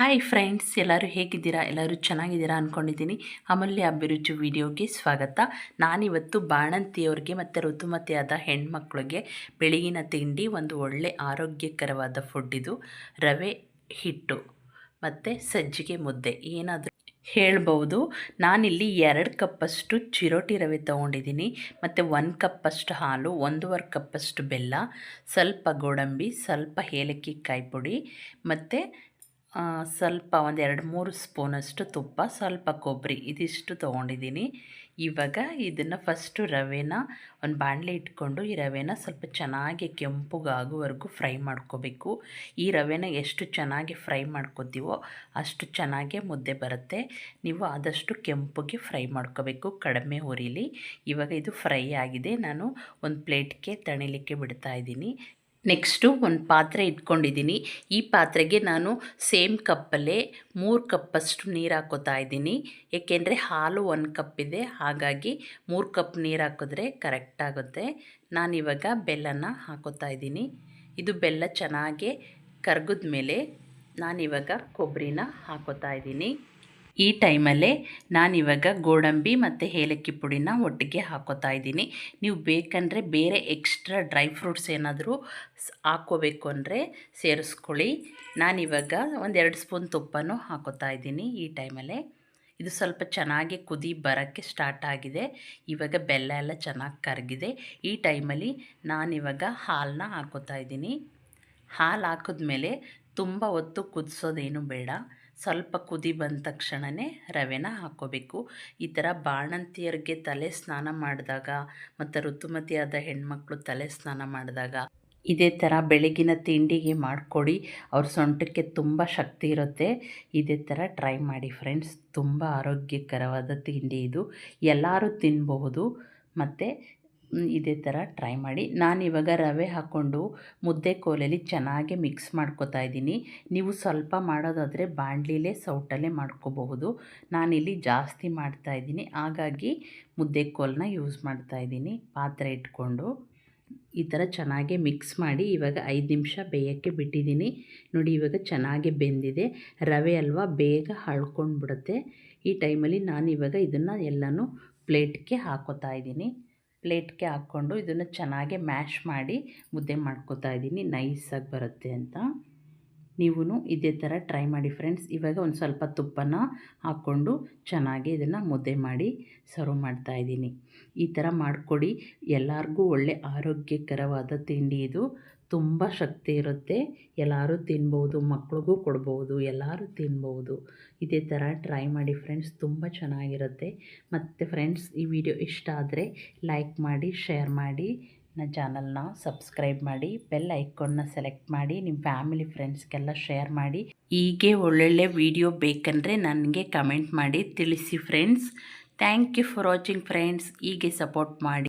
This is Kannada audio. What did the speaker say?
ಹಾಯ್ ಫ್ರೆಂಡ್ಸ್ ಎಲ್ಲರೂ ಹೇಗಿದ್ದೀರಾ? ಎಲ್ಲರೂ ಚೆನ್ನಾಗಿದ್ದೀರಾ ಅಂದ್ಕೊಂಡಿದ್ದೀನಿ ಅಮೂಲ್ಯ ಅಭಿರುಚಿ ವಿಡಿಯೋಗೆ ಸ್ವಾಗತ. ನಾನಿವತ್ತು ಬಾಣಂತಿಯವ್ರಿಗೆ ಮತ್ತು ಋತುಮತಿಯಾದ ಹೆಣ್ಮಕ್ಳಿಗೆ ಬೆಳಗಿನ ತಿಂಡಿ, ಒಂದು ಒಳ್ಳೆ ಆರೋಗ್ಯಕರವಾದ ಫುಡ್ ಇದು. ರವೆ, ಹಿಟ್ಟು ಮತ್ತು ಸಜ್ಜಿಗೆ ಮುದ್ದೆ. ಏನಾದರೂ ಹೇಳ್ಬೌದು ನಾನಿಲ್ಲಿ ಎರಡು ಕಪ್ಪಷ್ಟು ಚಿರೋಟಿ ರವೆ ತೊಗೊಂಡಿದ್ದೀನಿ. ಮತ್ತು ಒಂದು ಕಪ್ಪಷ್ಟು ಹಾಲು, ಒಂದೂವರೆ ಕಪ್ಪಷ್ಟು ಬೆಲ್ಲ, ಸ್ವಲ್ಪ ಗೋಡಂಬಿ, ಸ್ವಲ್ಪ ಏಲಕ್ಕಿ ಕಾಯಿ ಪುಡಿ ಮತ್ತು ಸ್ವಲ್ಪ ಒಂದು ಎರಡು ಮೂರು ಸ್ಪೂನಷ್ಟು ತುಪ್ಪ, ಸ್ವಲ್ಪ ಕೊಬ್ಬರಿ ಇದಿಷ್ಟು ತೊಗೊಂಡಿದ್ದೀನಿ. ಇವಾಗ ಇದನ್ನು ಫಸ್ಟು ರವೆನ ಒಂದು ಬಾಣಲೆ ಇಟ್ಕೊಂಡು ಈ ರವೆನ ಸ್ವಲ್ಪ ಚೆನ್ನಾಗಿ ಕೆಂಪುಗಾಗುವವರೆಗೂ ಫ್ರೈ ಮಾಡ್ಕೋಬೇಕು. ಈ ರವೆನ ಎಷ್ಟು ಚೆನ್ನಾಗಿ ಫ್ರೈ ಮಾಡ್ಕೋತೀವೋ ಅಷ್ಟು ಚೆನ್ನಾಗಿ ಮುದ್ದೆ ಬರುತ್ತೆ. ನೀವು ಆದಷ್ಟು ಕೆಂಪುಗೆ ಫ್ರೈ ಮಾಡ್ಕೋಬೇಕು, ಕಡಿಮೆ ಉರಿಲಿ ಇವಾಗ ಇದು ಫ್ರೈ ಆಗಿದೆ. ನಾನು ಒಂದು ಪ್ಲೇಟ್ಗೆ ತಣಿಲಿಕ್ಕೆ ಬಿಡ್ತಾ ಇದ್ದೀನಿ. ನೆಕ್ಸ್ಟು ಒಂದು ಪಾತ್ರೆ ಇಟ್ಕೊಂಡಿದ್ದೀನಿ. ಈ ಪಾತ್ರೆಗೆ ನಾನು ಸೇಮ್ ಕಪ್ಪಲ್ಲೇ ಮೂರು ಕಪ್ಪಷ್ಟು ನೀರು ಹಾಕೋತಾ ಇದ್ದೀನಿ. ಏಕೆಂದರೆ ಹಾಲು ಒಂದು ಇದೆ. ಹಾಗಾಗಿ ಮೂರು ಕಪ್ ನೀರು ಹಾಕಿದ್ರೆ ಕರೆಕ್ಟ್ ಆಗುತ್ತೆ. ನಾನಿವಾಗ ಬೆಲ್ಲನ ಹಾಕೋತಾ ಇದ್ದೀನಿ. ಇದು ಬೆಲ್ಲ ಚೆನ್ನಾಗಿ ಕರ್ಗದ ಮೇಲೆ ನಾನಿವಾಗ ಕೊಬ್ಬರಿನ ಹಾಕೋತಾ ಇದ್ದೀನಿ. ಈ ಟೈಮಲ್ಲೇ ನಾನಿವಾಗ ಗೋಡಂಬಿ ಮತ್ತು ಏಲಕ್ಕಿ ಪುಡಿನ ಒಟ್ಟಿಗೆ ಹಾಕೋತಾ ಇದ್ದೀನಿ. ನೀವು ಬೇಕಂದರೆ ಬೇರೆ ಎಕ್ಸ್ಟ್ರಾ ಡ್ರೈ ಫ್ರೂಟ್ಸ್ ಏನಾದರೂ ಹಾಕ್ಕೋಬೇಕು ಅಂದರೆ ಸೇರಿಸ್ಕೊಳ್ಳಿ. ನಾನಿವಾಗ ಒಂದೆರಡು ಸ್ಪೂನ್ ತುಪ್ಪನೂ ಹಾಕೋತಾ ಇದ್ದೀನಿ ಈ ಟೈಮಲ್ಲೇ. ಇದು ಸ್ವಲ್ಪ ಚೆನ್ನಾಗಿ ಕುದಿ ಬರೋಕ್ಕೆ ಸ್ಟಾರ್ಟ್ ಆಗಿದೆ. ಇವಾಗ ಬೆಲ್ಲ ಎಲ್ಲ ಚೆನ್ನಾಗಿ ಕರಗಿದೆ. ಈ ಟೈಮಲ್ಲಿ ನಾನಿವಾಗ ಹಾಲನ್ನ ಹಾಕೋತಾ ಇದ್ದೀನಿ. ಹಾಲು ಹಾಕಿದ್ಮೇಲೆ ತುಂಬ ಹೊತ್ತು ಕುದಿಸೋದೇನು ಬೇಡ. ಸ್ವಲ್ಪ ಕುದಿ ಬಂದ ತಕ್ಷಣವೇ ರವೆನ ಹಾಕ್ಕೋಬೇಕು ಈ ಥರ ಬಾಣಂತಿಯರಿಗೆ ತಲೆ ಸ್ನಾನ ಮಾಡಿದಾಗ ಮತ್ತು ಋತುಮತಿಯಾದ ಹೆಣ್ಮಕ್ಳು ತಲೆ ಸ್ನಾನ ಮಾಡಿದಾಗ ಇದೇ ಥರ ಬೆಳಗಿನ ತಿಂಡಿಗೆ ಮಾಡಿಕೊಡಿ. ಅವ್ರ ಸೊಂಟಕ್ಕೆ ತುಂಬ ಶಕ್ತಿ ಇರುತ್ತೆ. ಇದೇ ಥರ ಟ್ರೈ ಮಾಡಿ ಫ್ರೆಂಡ್ಸ್. ತುಂಬ ಆರೋಗ್ಯಕರವಾದ ತಿಂಡಿ ಇದು. ಎಲ್ಲರೂ ತಿನ್ಬಹುದು ಮತ್ತು ಇದೇ ಥರ ಟ್ರೈ ಮಾಡಿ. ನಾನು ಇವಾಗ ರವೆ ಹಾಕ್ಕೊಂಡು ಮುದ್ದೆ ಕೋಲಲ್ಲಿ ಚೆನ್ನಾಗಿ ಮಿಕ್ಸ್ ಮಾಡ್ಕೊತಾ ಇದ್ದೀನಿ. ನೀವು ಸ್ವಲ್ಪ ಮಾಡೋದಾದರೆ ಬಾಣಲಿಲೇ ಸೌಟಲ್ಲೇ ಮಾಡ್ಕೋಬಹುದು. ನಾನಿಲ್ಲಿ ಜಾಸ್ತಿ ಮಾಡ್ತಾ ಇದ್ದೀನಿ. ಹಾಗಾಗಿ ಮುದ್ದೆ ಕೋಲನ್ನ ಯೂಸ್ ಮಾಡ್ತಾ ಇದ್ದೀನಿ. ಪಾತ್ರೆ ಇಟ್ಕೊಂಡು ಈ ಥರ ಚೆನ್ನಾಗಿ ಮಿಕ್ಸ್ ಮಾಡಿ ಇವಾಗ ಐದು ನಿಮಿಷ ಬೇಯೋಕ್ಕೆ ಬಿಟ್ಟಿದ್ದೀನಿ. ನೋಡಿ ಇವಾಗ ಚೆನ್ನಾಗಿ ಬೆಂದಿದೆ. ರವೆ ಅಲ್ವಾ ಬೇಗ ಹಳ್ಕೊಂಡು ಬಿಡುತ್ತೆ ಈ ಟೈಮಲ್ಲಿ ನಾನು ಇವಾಗ ಇದನ್ನು ಎಲ್ಲನೂ ಪ್ಲೇಟ್ಗೆ ಹಾಕೋತಾ ಇದ್ದೀನಿ. ಪ್ಲೇಟ್ಗೆ ಹಾಕ್ಕೊಂಡು ಇದನ್ನು ಚೆನ್ನಾಗಿ ಮ್ಯಾಶ್ ಮಾಡಿ ಮುದ್ದೆ ಮಾಡ್ಕೋತಾ ಇದ್ದೀನಿ. ನೈಸಾಗಿ ಬರುತ್ತೆ ಅಂತ. ನೀವೂ ಇದೇ ಥರ ಟ್ರೈ ಮಾಡಿ ಫ್ರೆಂಡ್ಸ್. ಇವಾಗ ಒಂದು ಸ್ವಲ್ಪ ತುಪ್ಪನ ಹಾಕ್ಕೊಂಡು ಚೆನ್ನಾಗಿ ಇದನ್ನು ಮುದ್ದೆ ಮಾಡಿ ಸರ್ವ್ ಮಾಡ್ತಾ ಇದ್ದೀನಿ. ಈ ಥರ ಮಾಡಿಕೊಡಿ. ಎಲ್ಲರಿಗೂ ಒಳ್ಳೆ ಆರೋಗ್ಯಕರವಾದ ತಿಂಡಿ ಇದು. ತುಂಬ ಶಕ್ತಿ ಇರುತ್ತೆ. ಎಲ್ಲರೂ ತಿನ್ಬೋದು, ಮಕ್ಳಿಗೂ ಕೊಡ್ಬೋದು, ಎಲ್ಲರೂ ತಿನ್ಬೋದು. ಇದೇ ಥರ ಟ್ರೈ ಮಾಡಿ ಫ್ರೆಂಡ್ಸ್ ತುಂಬ ಚೆನ್ನಾಗಿರುತ್ತೆ. ಮತ್ತು ಫ್ರೆಂಡ್ಸ್ ಈ ವಿಡಿಯೋ ಇಷ್ಟ ಆದರೆ ಲೈಕ್ ಮಾಡಿ ಶೇರ್ ಮಾಡಿ ನನ್ನ ಚಾನಲ್ನ ಸಬ್ಸ್ಕ್ರೈಬ್ ಮಾಡಿ ಬೆಲ್ ಐಕಾನ್ನ ಸೆಲೆಕ್ಟ್ ಮಾಡಿ ನಿಮ್ಮ ಫ್ಯಾಮಿಲಿ ಫ್ರೆಂಡ್ಸ್ಗೆಲ್ಲ ಶೇರ್ ಮಾಡಿ. ಹೀಗೆ ಒಳ್ಳೊಳ್ಳೆ ವಿಡಿಯೋ ಬೇಕಂದರೆ ನನಗೆ ಕಮೆಂಟ್ ಮಾಡಿ, ತಿಳಿಸಿ friends thank you for watching friends ಹೀಗೆ ಸಪೋರ್ಟ್ ಮಾಡಿ.